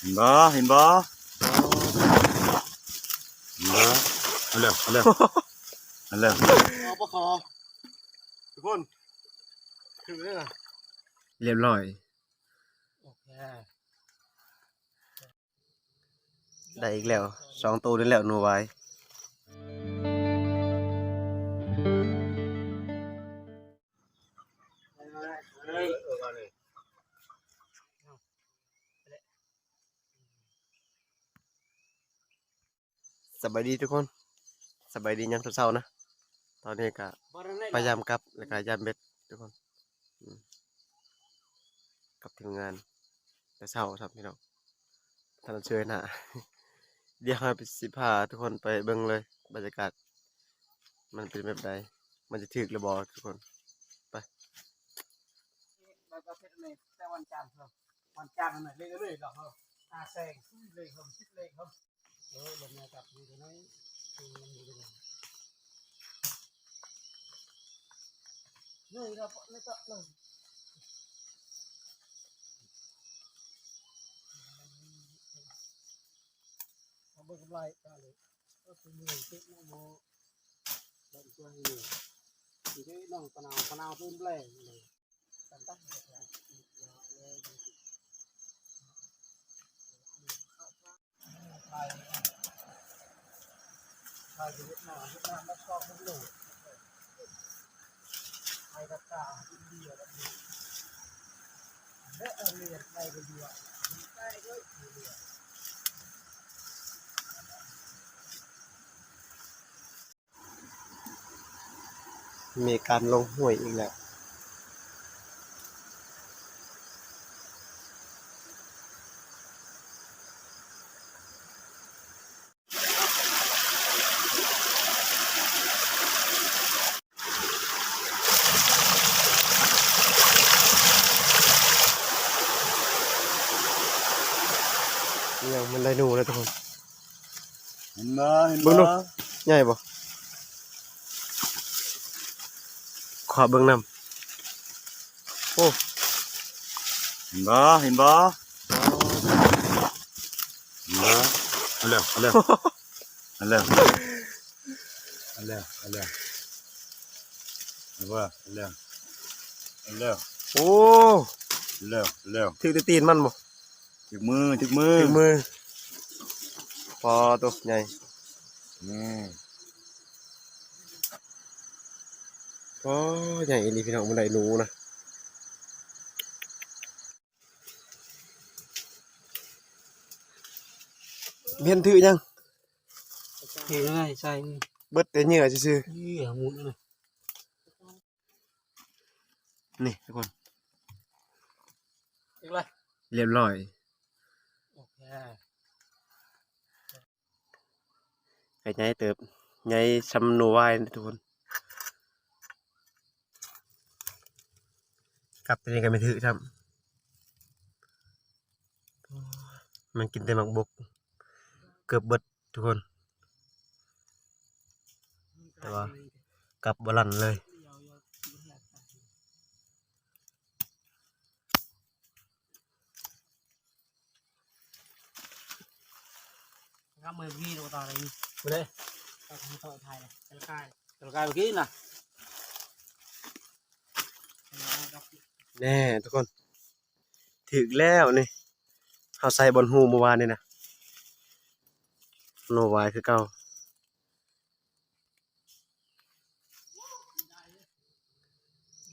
เห็นบ่เห็นบ่เห็นบ่เอาเร็วเอาเร็วเอาเร็วเอาปลาคอทุกคนคือได้นะเรียบร้อยโอเคได้อีกแล้วสองตัวนี่แล้วหนูไว้ สบายดีทุกคนสบายดียามเช้าๆนะ ตอนนี้ก็พยายามกลับแล้วก็ยามเบ็ดทุกคนกลับทีมงานแต่เช้าครับพี่น้องท่านเชิญนะเดี๋ยวให้ไปสิพาทุกคนไปเบิ่งเลย บรรยากาศ มันเป็นแบบใดมันจะถึกหรือบอทุกคนแล้วก็เป็นเลยแต่วันจันทร์ครับวันจันทร์น่ะเลยเลยหรอครับอาแซงเลยครับคิดเลยครับ เออลงมาจับอยู่ตรงนี้คือมันอยู่ตรงนี้นี่ครับนี่ก็เลยเอาเบิกกำไไทยไทยเวียดนามเวียดนามแล้วก็พวกโลกไทยกับกาอินเดียกับนี้และเอเรียนไทยกับเดียใต้ก็อินเดียมีการลงห้วยอีกแล้ว เนี่ยมันได้หนูแล้วทุกคน เห็นบ่ เห็นเบิ่บ่งดูใหญ่บ่ขอเบิ่งนำโอ้เห็นบ่เห็นบ่เห็นบ่เอาเร็วเอาเร็วเอาเร็วเอาเร็วเอาเร็วเอาว่าเอาเร็วเอาเร็วโอ้เอาเร็วเอาเร็วถึกแต่ตีนมันบ่ถึกมือถึกมือถึงมือพอตัวใหญ่ อืมโอ้ใหญ่อีหลีพี่น้องมันได้หนูนะเพียนถือยังเห็นไหมใช่เบิดแต่เหงื่อซื่อยี่ห้อมุนเลยๆนี่ทุกคนอีกเลยเรียบร้อยโอเค ไอ้ใหญ่เติบใหญ่ซำนูไว้ทุกคนกลับตัวนี้ก็ไม่ถือซ้ำมันกินแต่หมักบก เกือบเบิดทุกคน แต่ว่ากลับบลันเลยก็มือพี่ดูต่อเลย ไปเลยต่อทางต่อไทยเลยตะกายตะกายเมื่อกี้น่ะแน่ทุกคน ถึกแล้วนี่เขาใส่บนหูเมื่อวานนี่นะโนวายคือเก่า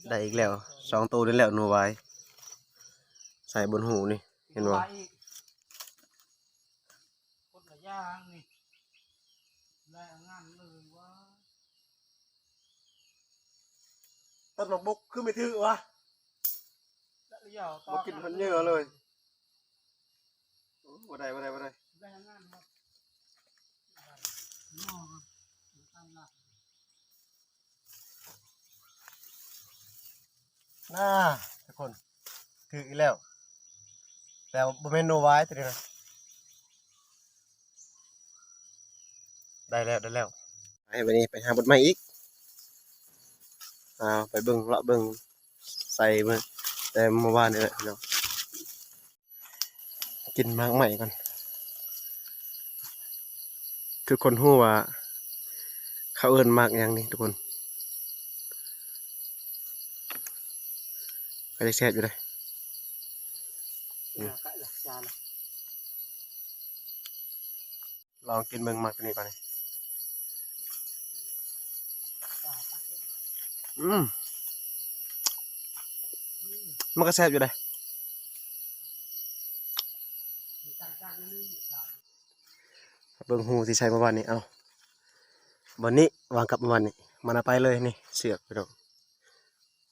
ได้อีกแล้วสองตัวนี่แล้วโนวายใส่บนหูนี่ เห็นบ่ คนละอย่างนี่ ได้งานเลยว่าต้นหมกบกคือไม่ถือวะแล้วเดี๋ยวต่อบ่กินพันเยอะเลยบ่ได้บ่ได้บ่ได้ได้งานหมดนอกตั้งหลักน่าทุกคนถืออีกแล้ว แต่บ่แม่นโนวายตัวนี้นะ ได้แล้วได้แล้วไปวันนี้ไปหาบทใหม่อีกอ่าไปเบิ่งเลาะเบิ่งใส่เมื่อแต่เมื่อวานนี่แหละพี่น้องกินหมากใหม่ก่อนทุกคนรู้ว่าเขาเอิ้นหมากหยังนี่ทุกคนก็จะแซ่บอยู่เลย Dạ, cãi là cha là ลองกินเบิ่งหมากตัวนี้ก่อนนี่ cha อืมมันก็แซ่บอยู่เลยเบิ่งหูที่ใช้เมื่อวานนี้ เอาวันนี้วางกลับเมื่อวานนี้ มันเอาไปเลยนี่ เสือกไปดอก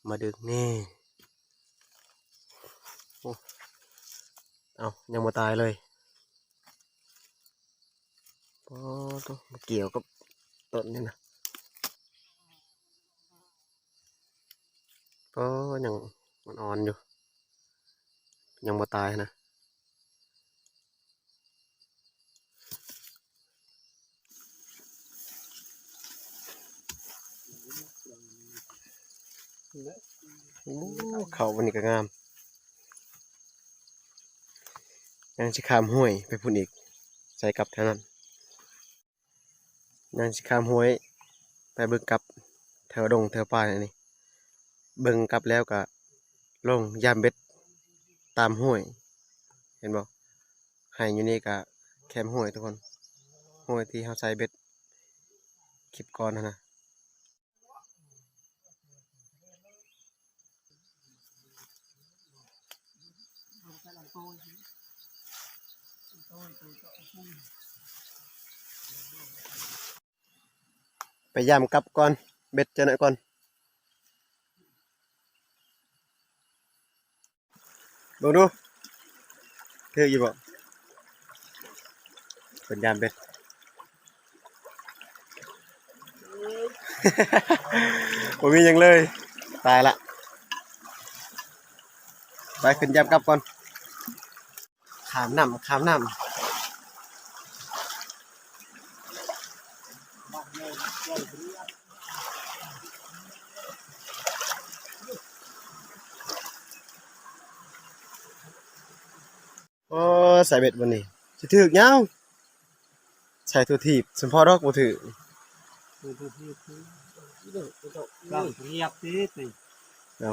มาดึงนี่เอายังมาตายเลยโอ้ตัวเกี่ยวกับต้นนี่นะ โอ้ยังมันอ่อนอยู่ ยังมาตายนะโอ้เขาวันนี้ก็งาม ยังสิขามห้วยไปพุ่นอีก ใส่กลับเท่านั้นยังสิขามห้วยไปบิ่งกลับแถวดงแถวป่านี่ เบิ่งกลับแล้วก็ลงยามเบ็ดตามห้วย เห็นบ่ให้อยู่นี่ก็แคมห้วยทุกคนห้วยที่เฮาใส่เบ็ดคลิปก่อนนะไปยามกลับก่อน เบ็ดจะหน่อยก่อน เบิ่งดูถืออยู่บ่เป็นยามเป็นผมมียังเลย ตายละ ไปขึ้นยามกลับก่อนขามน้ำขามน้ำ โอ้ใส่เบ็ดวันนี้สิถือเงาใส่ถือถีบสมพอดอกบ่ถือคือคือคือคือเราเงียบติดนเา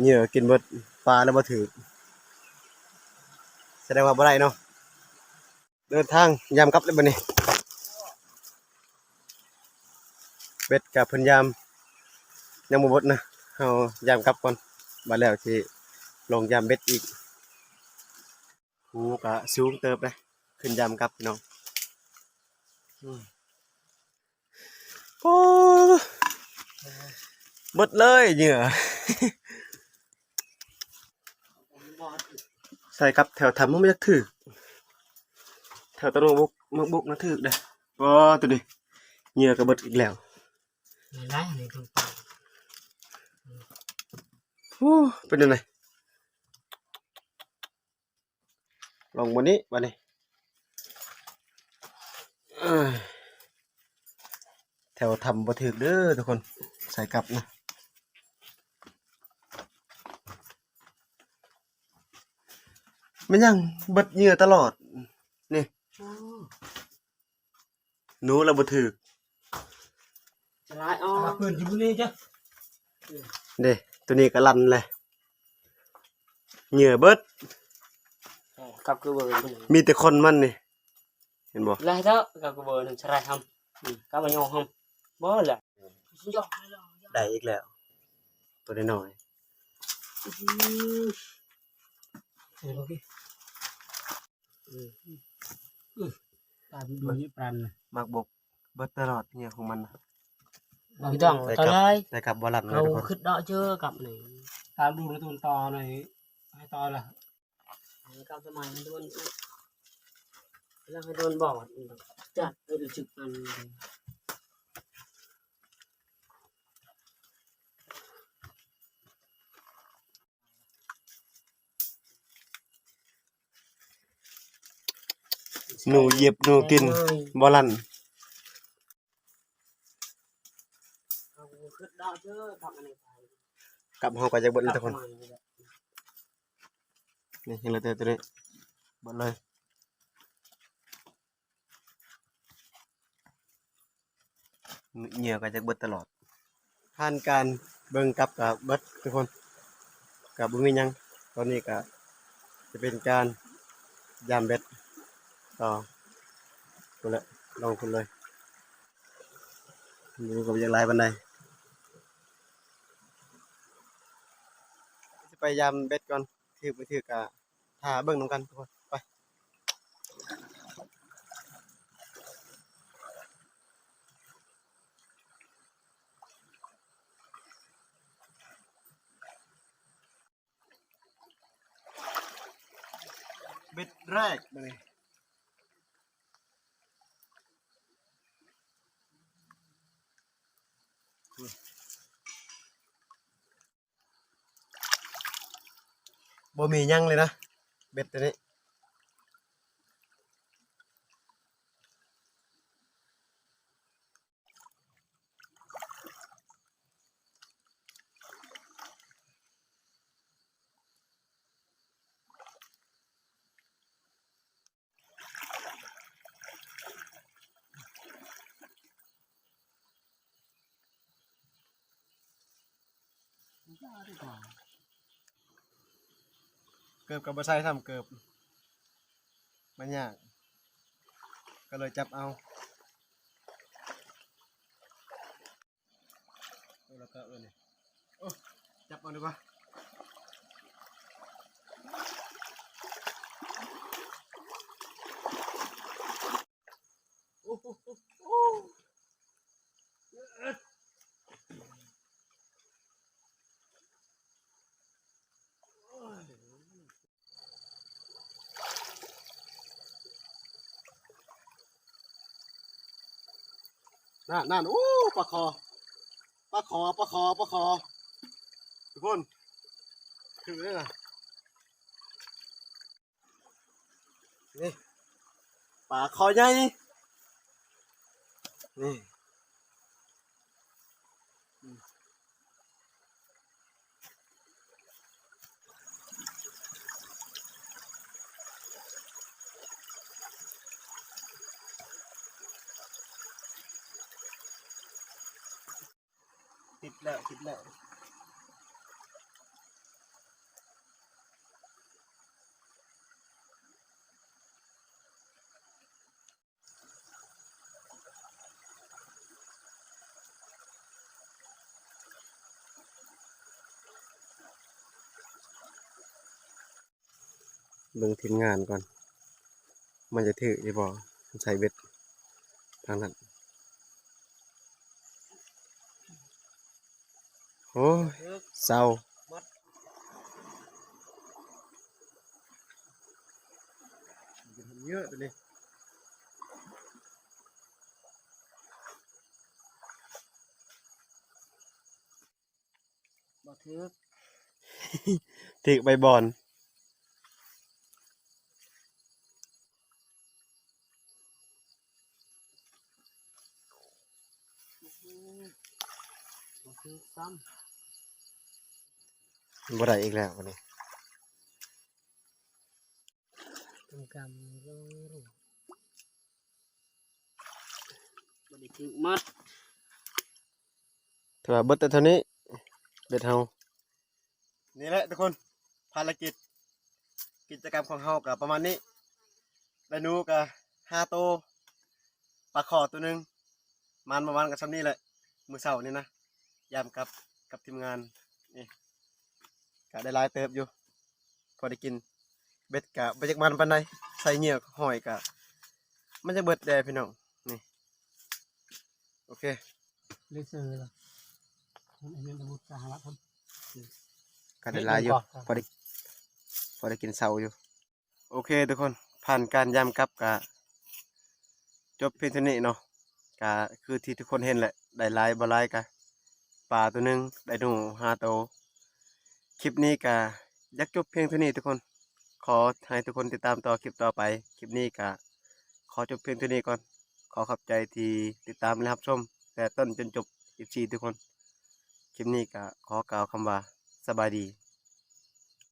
เหยื่อกินเบิดปลาแล้วบ่ถือแสดงว่าบ่ได้เนาะเดินทางยามกลับเลยบัดนี้เบ็ดกับพันยามยังบ่บดนะเอายามกลับก่อนมาแล้วสิลงยามเบ็ดอีก หูก็สูงเติบเลยขึ้นยามกลับพี่น้องอืมโอ้เบิดเลยเหยื่อใส่กับแถวทำมันไม่อยากถือแถวตะลุบุกมึกบุกนะถือเด้อว้าตัวนี้เหงื่อกระเบิดอีกแล้ว này đấy này tôi phải โอ้เป็นยังไง ลงวันนี้วันนี้เอ้ยแถวทำบ่ถือเด้อทุกคนใส่กลับนะมันยังเบิดเหงื่อตลอด นี่หนูเราบ่ถือ trở lại ô quyền chỉ muốn đi chứ เด้ตัวนี้ก็ลันเลยเหงื่อเบิด กับกูเบอร์มีแต่คนมันนี่เห็นบ่แล้วเถอะกับกูเบอร์นึงใช่ไหมครับกับมันยองครับบ่แหละได้อีกแล้ว ตัวได้หน่อยปลาดูนี่ปลานะมักบกเบิดตลอดเนี่ยของมันนะบางจ่องตอเลยแต่กับบอลลับเราขึ้นดอเชื่อกับไหนตามดูในตุนตอหน่อยให้ตอละ กับสมัยมันโดนแล้วให้โดนบอดจัดไปดูจึกมันหนูเหยียบหนูกินบ่ลันขึ้นดอกเจอกับอันนี้กลับเฮาก็จะเบิดเลยทุกคน นี่เห็นแล้วแต่ตัวนี้เบิดเลยเหงื่อก็จะเบิดตลอดผ่านการเบิ่งกับกับเบิดทุกคนกับบุมียังตอนนี้ก็จะเป็นการยามเบ็ดต่อคุณละลองคุณเลยดูกับยังไรบันไดจะไปยามเบ็ดก่อน ถือไปถือกะถ่าเบิ่งนำกันทุกคนไปเบ็ดแรกมาเลยอืม บ่มีหยังเลยนะ เบ็ดตัวนี้ เกือบกับบะไซทำเกือบมันยากก็เลยจับเอาเอาแล้วก็เออนี่โอ้จับเอาดีกว่าโอ้โหโอ้โห นั่นนั่นโอ้ปลาคอปลาคอปลาคอปลาคอทุกคนคือเลยนะนี่ปลาคอใหญ่นี่ ติดแล้วติดแล้วเบิ่งทีมงานก่อน มันจะถือจะบอกใส่เบ็ดทางนั้น โอ้ยเศร้าเยอะตัวนี้ บ่ถือถือใบบอลบ่ถือซ้บ่ได้อีกแล้ววันนี้ำกำกำรู้รู้บ่ได้ถือมัดถือว่าเบิดแต่เท่านี้ เบ็ดเฮานี่แหละทุกคน ภารกิจ กิจกรรมของเฮากับประมาณนี้ได้หนูกับห้าโตวปลาขอตัวหนึ่งมันประมาณกับซ้ำนี้แหละ มือเสาร์นี่นะ ยามกับกับทีมงานนี่ ก็ได้หลายเติบอยู่ พอได้กิน เบ็ดกะบจักมันปันใดใส่เหยือกหอยกะ มันจะเบิดแดพี่น้อง นี่ โอเค เลเซอร์ล่ะมันอันนี้สมุทรสาครคนก็ได้หลายอยู่เฮ็ดหยังก่อนพอได้ พอได้กินเสาอยู่ โอเคทุกคน ผ่านการย่ำกับกะ จบเพียงเท่านี้เนาะกะคือที่ทุกคนเห็นแหละ ได้หลายบ่หลายกะปลาตัวหนึงได้หนูห้าตัว คลิปนี้กะอยักจบเพียงเท่านี้ทุกคน ขอให้ทุกคนติดตามต่อคลิปต่อไป คลิปนี้กะขอจบเพียงเท่านี้ก่อน ขอขอบใจที่ติดตามและรับชม แต่ต้นจนจบ14ทุกคน คลิปนี้กะขอกล่าวคำว่าสบายดี